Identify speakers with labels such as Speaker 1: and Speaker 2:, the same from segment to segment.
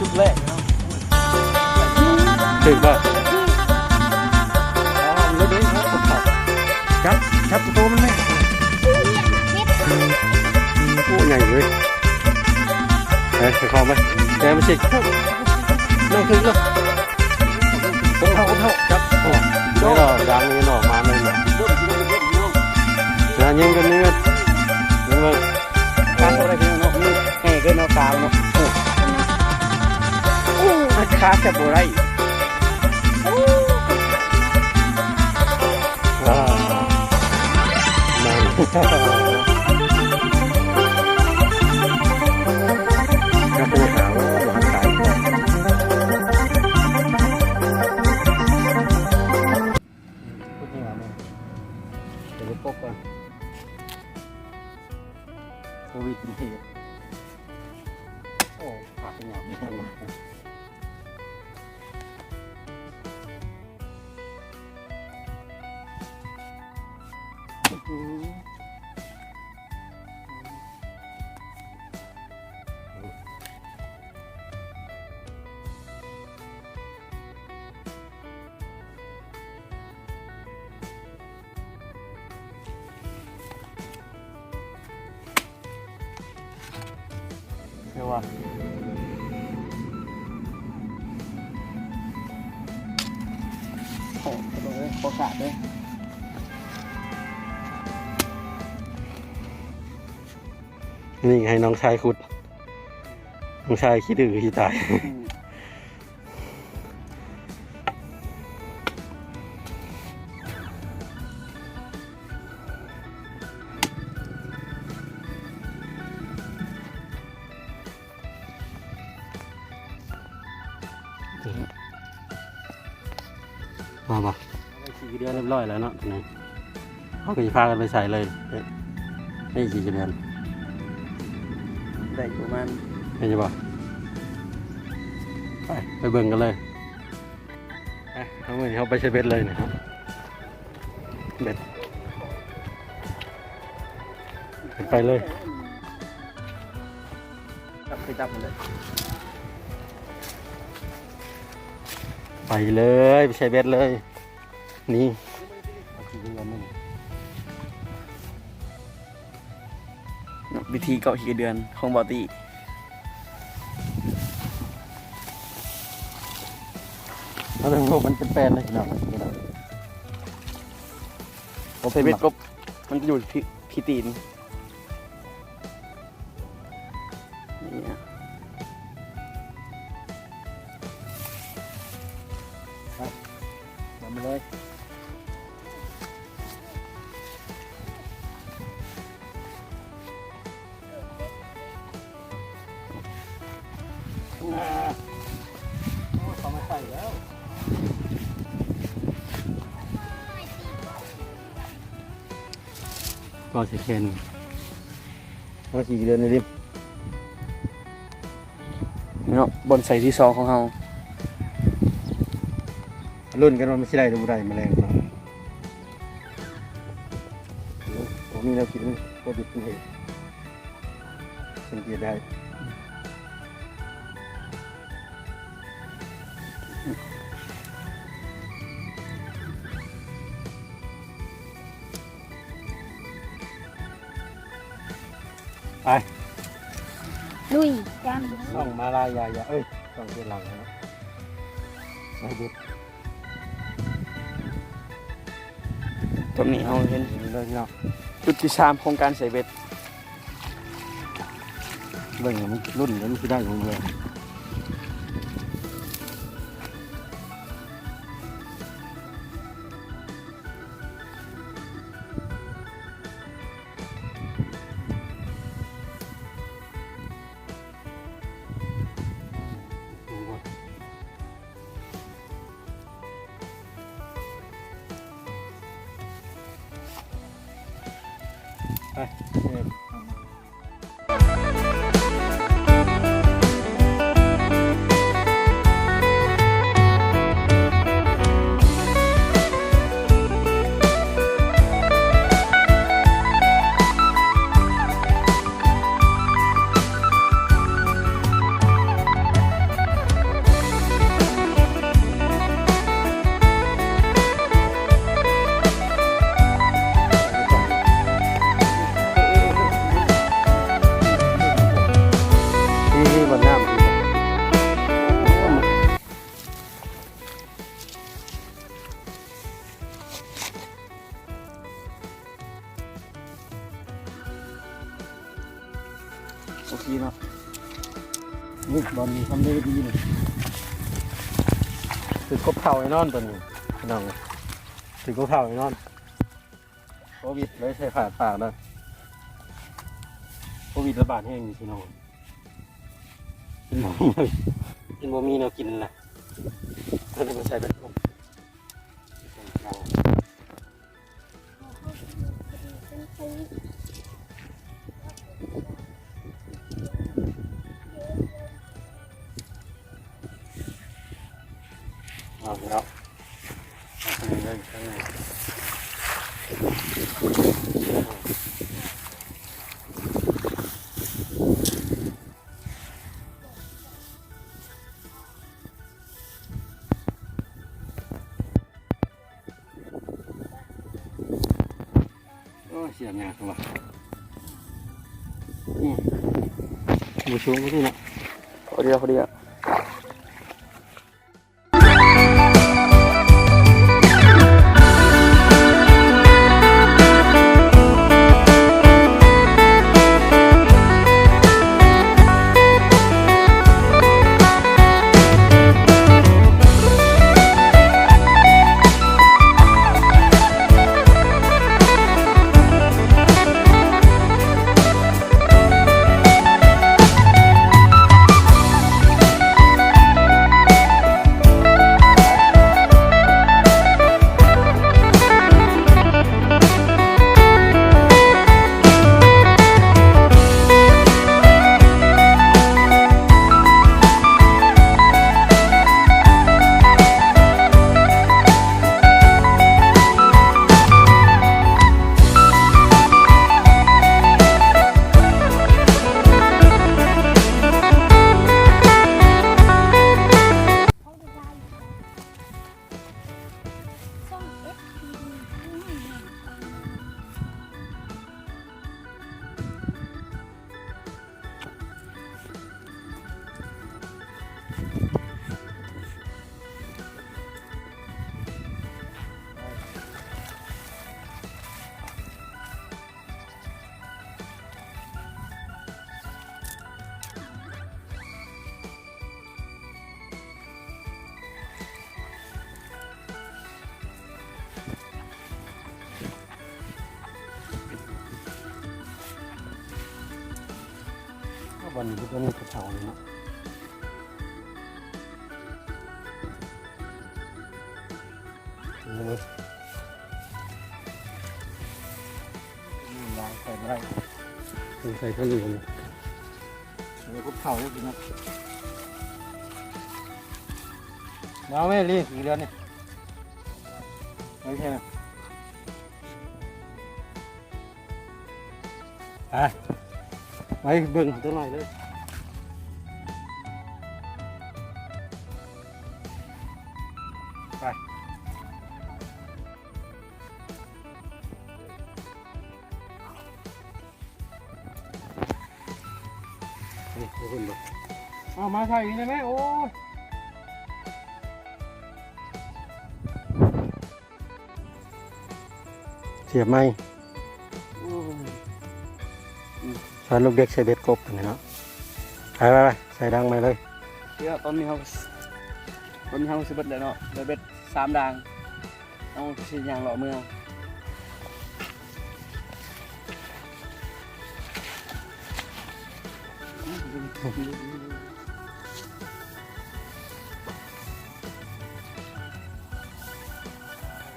Speaker 1: จุดแรกเนาะ
Speaker 2: ถึงป่ะ
Speaker 1: อ๋อแล้วเดี๋ยวเขาตกเขา
Speaker 2: จับจับตัวมันไหมโอ้ใหญ่เว้ยเฮ้ยคอไหมแก
Speaker 1: คา
Speaker 2: จะ
Speaker 1: บ่ไร
Speaker 2: อ่านั่นก็ตัวขาวหวานขาย
Speaker 1: พูดนี่ว่าแม่เดี๋ยวไปปกก่อนโควิดนเหตุโอ้ขาดเป็นหยาบไม่ทัน เรียกว่าโอ้กระโดดเลยโอกาสเลย
Speaker 2: นี่ให้น้องชายขุด น้องชายขี้ดื้อขี้ตาย มามาได้ขี่เดือนเรียบร้อยแล้วเนาะตอนนี้เขาก็จะพากันไปใส่เลยเอ๊ะให้ขี่เดือน
Speaker 1: ได้ประมาณ
Speaker 2: เห็นจะบอกไปไปเบิ่งกันเลยไปเอาเงินเขาไปใช้เบ็ดเลยนะครับเบ็ดไปเลย
Speaker 1: จับไปจับมันเลย
Speaker 2: ไปเลยไปใช้เบ็ดเลย นี่
Speaker 1: เอาขี่เดือนนึงวิธีเกาะขี่เดือนของบอตี้
Speaker 2: แล้วถึงลูกมันเป็นแปลนเลยพี่น้องพี่น้อง
Speaker 1: ใส่เบ็ดกบมันจะอยู่ที่ที่ตีนนี่ อะ
Speaker 2: ทำไปเลย
Speaker 1: เขามาใส่แล้ว
Speaker 2: ก็ใช้แค่นึงก็ขี่เดือนในริม
Speaker 1: เนาะบนใส่ที่ซองของเรา
Speaker 2: รุ่นกันว่าไม่ใช่ได้ดูได้แมลงเนาะผมมีแนวคิดโควิดเป็นเหตุสังเกตได้ไป
Speaker 3: ลุยกัน
Speaker 2: ส่องมาลายายาเอ้ยส่องเดือนหลังนะไปดู
Speaker 1: ตรงนี้เอาเห็น
Speaker 2: เลยเนาะ
Speaker 1: จุดที่สามของการใส่เบ็ด
Speaker 2: เบิ่งมันรุ่นแล้วมันคือได้ของเลย 哎 ไป
Speaker 1: นี่ทำได้ดีเลย
Speaker 2: ถือกบเข่าไอ้นอนตัวนี้พี่น้องถือกบเข่าไอ้นอนโควิดเลยใช้ผ่าปากเลยโควิดระบาดแห้งอยู่พี่น้องกินบ่มีเลยกินบ่มีแนวกินแหละก็เลยมาใส่เป็นกบ โอ้ยเสียงานตัวอืมบูชูงก็ที่นะ
Speaker 1: พอดีพอดีอะ
Speaker 2: วันนี้ก็นี่กระเช้าเลยเนาะเลย
Speaker 1: ล้างใส่ได้
Speaker 2: ใส่ข้าวเหนียว
Speaker 1: แล้วก็เผาได้กินนะมาแม่รีกี่เดือนนี่ไม่ใช่นะ
Speaker 2: ไปไปเบิ่งตัวหน่อยเลย คนบอก
Speaker 1: เอามาใส่อีกได้ไหมโอ้ย
Speaker 2: เสียบไหมสอนลูกเด็กใส่เบ็ดกบอันนี้เนาะไปไปไปใส่ดังไหมเลย
Speaker 1: เดี๋ยวตอนนี้เขาตอนนี้เขาสิบเบ็ดเลยเนาะเบ็ดเบ็ดสามดังต้องชิ้นยางหล่อเมือง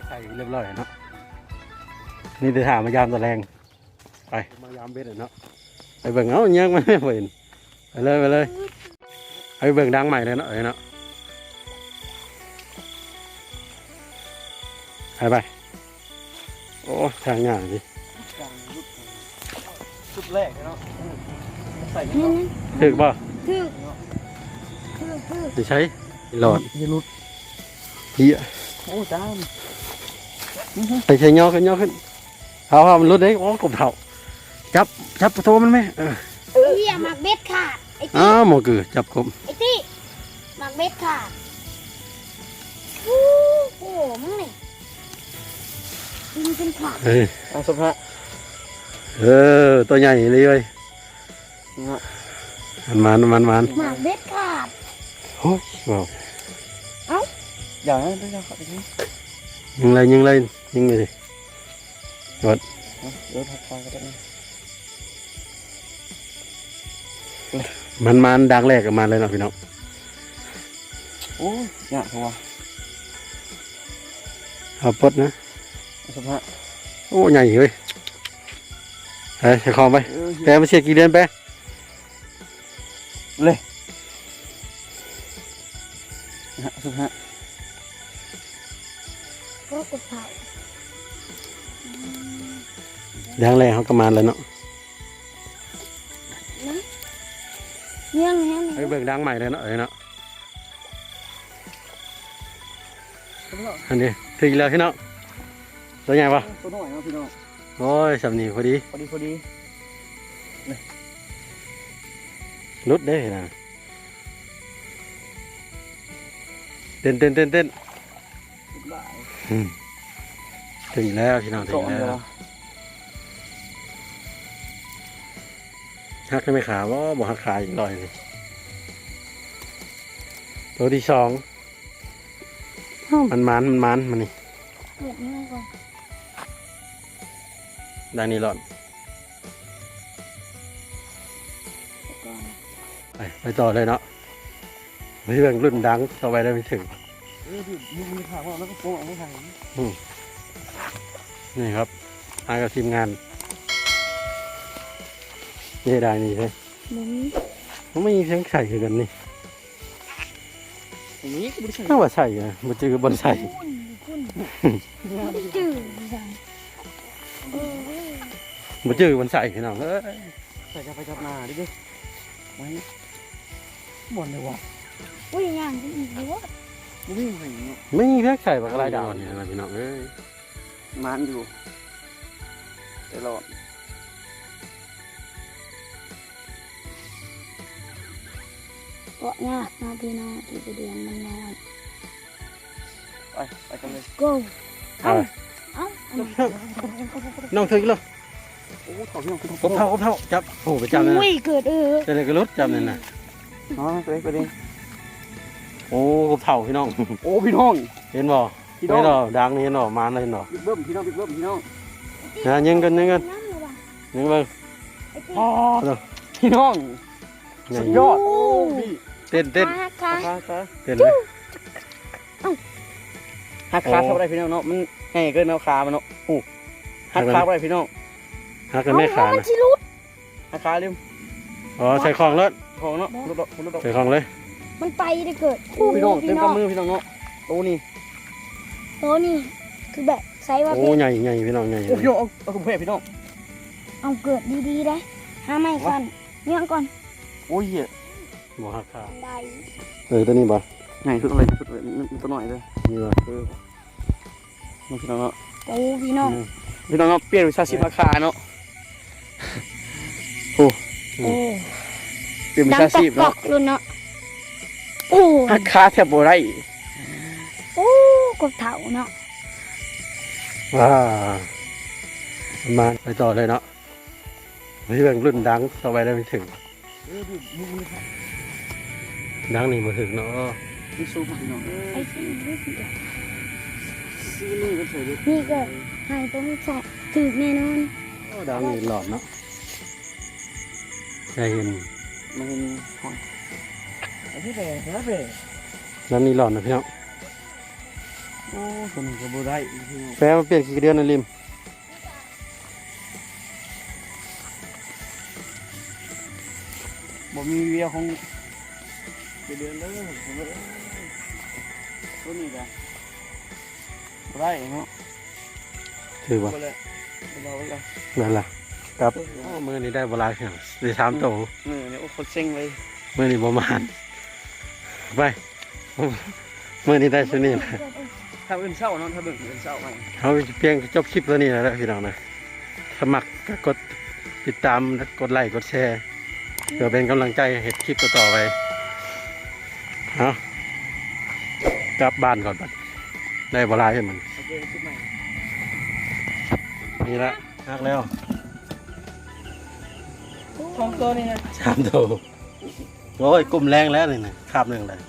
Speaker 2: ใส่เรียบร้อยเนาะนี่ไปถามมายามตะแรงไปมายามเบ็ดอะเนาะไปเบิ่งเอาเงี้ยมันไม่เห็นไปเลยไปเลยไปเบิ่งดังใหม่เลยเนาะเอ้ยเนาะไปไปโอ้ทางง่ายดิ
Speaker 1: กลางลูกชุดแรกเนาะ ใส่ยัง
Speaker 3: นี่
Speaker 1: ไง
Speaker 2: ถึกป่ะ
Speaker 3: ถือถือถือ
Speaker 2: จะใช้หลอด
Speaker 1: ยีรุด
Speaker 2: เฮีย
Speaker 1: โอ้จ้าม
Speaker 2: ไปใช้ย่อขึ้นย่อขึ้นเอาเอามันรุดได้โอ้กบเถ่าจับจับประตูมันไหมเออ
Speaker 3: เฮียหมักเบ็ดขาดไอ้
Speaker 2: อ้า
Speaker 3: ตี้
Speaker 2: วหมอกือจับกบ
Speaker 3: ไอ้ตี้หมักเบ็ดขาดโอ้โหมึงนี่ดึงเป็นขาด
Speaker 2: เฮ้ย
Speaker 1: เอาสภาพ
Speaker 2: เออตัวใหญ่เลยเว้ย
Speaker 1: นะ
Speaker 2: มันมันมันมัน
Speaker 3: หมากเบ็ดขาด
Speaker 2: โอ้ยว้าว
Speaker 1: อย่างนั้นไม่ได้ครับอีกที
Speaker 2: ยิงเลยยิงเลยยิงเลยดิ
Speaker 1: เดี๋ยวทักทายก็ได้นะ
Speaker 2: มันมันดังแรกกับมันเลยเนาะพี่น้อง
Speaker 1: โอ้ยยากเพราะว่า
Speaker 2: เอาปลดนะ
Speaker 1: สภาพ
Speaker 2: โอ้ใหญ่เว้ยเฮ้ยใส่คอมไป
Speaker 1: เออ
Speaker 2: แปมาเสียกี่เดือนไป
Speaker 1: เลยฮะสุภาพ
Speaker 3: ก็กดเผา
Speaker 2: ดังแรกเขาก็มาเลยเนาะ
Speaker 3: เงี้ยงแฮม
Speaker 2: ไอ้เบิกดังใหม่เลยเนาะเอ้ยเนาะอันนี้ถึงแล้วพี่น้องตัวใหญ่ปะ
Speaker 1: ตัวน้อยเนาะพี่น้อง
Speaker 2: โอ้ยสำนีพอดี
Speaker 1: พอดีพอดี
Speaker 2: รุดได้นะเต้นเต้นเต้นเต้น
Speaker 1: ได้
Speaker 2: อืมถึงแล้วพี่น้องถึ
Speaker 1: ส
Speaker 2: ง
Speaker 1: อง
Speaker 2: แล้
Speaker 1: เดียว
Speaker 2: วหักได้ไหมขาว่าบอกหักขาอีกหน่อยสิตัวที่สองอ้าวมันมันมันมันมันนี่
Speaker 3: เปิดนี่ก่อน
Speaker 2: ด้านนี้หลอด ไปไปต่อเลยเนาะไม่เรื่องรุ่นดังต่อไปได้ไม่ถึง
Speaker 1: เออพี่มึงมีข่าวว่าแล้วก็โกงเอาไม่ทัน
Speaker 2: นี่ครับมากับทีมงาน นี่ได้นี่ใช่
Speaker 3: หมุน
Speaker 2: มันไม่มีเสียงใส่คือกันนี่
Speaker 1: ตรงนี้ก็ไม่ได้ใช่
Speaker 2: ถ้าว่าใส่นะมันจือบนใส่
Speaker 3: คุณคุณไม่จืดจังเออเว้ย
Speaker 2: มันจือบนใส่พี่น้องเอ้ย
Speaker 1: ใส่จับไปจับมาดิดิไว้ บ่นเลยว่ะ
Speaker 3: อุ้ยย่างที่อีกด้วย
Speaker 1: มึงวิ่งไปอย่างเงี้ย
Speaker 2: ไม่มีเพียงใส่บักอะไรดาวนี่นะพี่น้องเอ้ย
Speaker 1: มันอยู่ตลอด
Speaker 3: ก็ยากนะพี่น้องที่ไปเรียนมันน้อย
Speaker 1: ไปไปกันเลย
Speaker 3: go
Speaker 2: เอา
Speaker 3: เอ้าอันนี้
Speaker 2: น้องถึงแล้ว
Speaker 1: โอ้ถอดพี่น้องพี่น้อง
Speaker 2: กบเท่ากบเท่าจับโอ้ไปจับเลย
Speaker 3: อุ้ยเกิดเออ
Speaker 2: จะเลยกระลุดจับเลยนะ
Speaker 1: อ๋อไปไปดิ
Speaker 2: โอ้กบเท่าพี่น้อง
Speaker 1: โอ้พี่น้อง
Speaker 2: เห็นบ่
Speaker 1: พี่น้อง
Speaker 2: เห็นบ่ดังนี่เห็นบ่มานเลยเห็นบ่
Speaker 1: บิ๊กเบิ้มพี่น้องบิ๊กเบิ้มพี่น้อง
Speaker 2: นะยิงกันยิงกัน
Speaker 3: น้ำเลยว่ะ
Speaker 2: ยิงเบิ่ง
Speaker 3: ไอ้เจ๊
Speaker 1: อ๋อพี่น้อง
Speaker 2: นี่
Speaker 1: สุดยอดโอ้พี่
Speaker 2: เต้นเต้น
Speaker 3: ขาขา
Speaker 1: ขาขา
Speaker 2: เต้นเลย
Speaker 1: หักขาเท่าไรพี่น้องเนาะมันแห้งเกินเอาขามันเนาะโอ้หักขาเท่าไรพี่น้อง
Speaker 2: หักกันไม่ขาด
Speaker 3: มัน
Speaker 2: นะ
Speaker 3: ชิลุด
Speaker 1: หักขาลืม
Speaker 2: อ๋อใส่ของแล้ว
Speaker 1: ของเนาะรุดดอกรุดดอก
Speaker 2: ใส่ของเลย
Speaker 3: มันไปได้เกิด
Speaker 1: โอ้พี่น้องเต็มกำมือพี่น้องเนาะโอ้นี่
Speaker 3: โตนี่คือแบบไซส์ว่า
Speaker 2: โอ้
Speaker 3: เป็น
Speaker 2: ใหญ่ใหญ่พี่น้องใหญ่
Speaker 1: โอ้พี่น้องเอาเอาถุงแพร่พี่น้อง
Speaker 3: เอาเกิดดีๆได้ห้าไม่ก่อนเงี้ยงก่อน
Speaker 1: โอ้ยเหี้ย
Speaker 2: บ่หักขา
Speaker 3: ได้
Speaker 2: เออตัวนี้บ่
Speaker 1: ใหญ่สุดเลยสุดเลยมันตัวหน่อยเลย
Speaker 2: นี่บ่
Speaker 1: เออน้องพี่น้องเนาะ
Speaker 3: โอ้พี่น้อง
Speaker 1: พี่น้องเนาะเปลี่ยนวิชาชีพราคาเนาะ
Speaker 3: โอ้
Speaker 1: เปลี่ยนวิ
Speaker 3: ดัง
Speaker 1: ชาชีพ
Speaker 3: ปอ
Speaker 1: เนาะ
Speaker 3: กๆเลยเนาะโอ้
Speaker 1: หักขาแทบบ่ได้
Speaker 3: โอ้กบเถาเนาะ
Speaker 2: ว้ามาไปต่อเลยเนาะไม่เรื่องรุ่นดังต่อไปได้ไม่ถึง
Speaker 1: เออพี่มึงมึงครับ
Speaker 2: ดังนี่มาถึงเนาะ
Speaker 1: พี่สู้พี่น้องเออ
Speaker 3: ไอ้ที่รู้สึกอะ
Speaker 1: ซื้อนี่ก็สวยดิ
Speaker 3: นี่ก็หายตัวไม่ใส่ถือแน่นอน
Speaker 2: ดังนี่หลอดเนาะใจเห็น
Speaker 1: มันเป็นหอยไอ้ที่แบกนะแบก
Speaker 2: ดังนี่หลอดนะพี่น้อง
Speaker 1: โอ้ตัวนี้ก็บ่ได้พี่น้อง
Speaker 2: แปลมาเปลี่ยนกี่เดือนนะลิม
Speaker 1: บ่มีเวียของไปเดือนเด้อผมว่าเอ้ยตัวนี้ก็บ่ได้เนาะ
Speaker 2: ถือว่า
Speaker 1: บ่เลยบ่เอาไว้ก่อน
Speaker 2: นั่นล่ะ ครับ โอ้มือนี้ได้บหลายเพียงได้สามโต
Speaker 1: เออเนี่ยโอ้คนเซ็งเลย
Speaker 2: มือนี้ประมาณไปมือนี้ได้ชนิด
Speaker 1: ถ้าเอิ้นเศร้าเนาะถ้าเบิ่งเอิ้นเศร้าไป
Speaker 2: เขาเพียงจบคลิปตัวนี้แล้วพี่น้องนะสมัครก็กดติดตามกดไลค์กดแชร์เพื่อเป็นกำลังใจให้เห็ดคลิปต่อๆไปเอากลับบ้านก่อนบัดได้บหลายให้มัน
Speaker 1: โอเคคลิปใหม่
Speaker 2: นี่ละฮักแล้ว
Speaker 1: สองตัวนี่นะ
Speaker 2: สามตั
Speaker 1: ว
Speaker 2: โอ้ยกลุ่มแรงแล้วเลยนะคาบหนึ่งเลย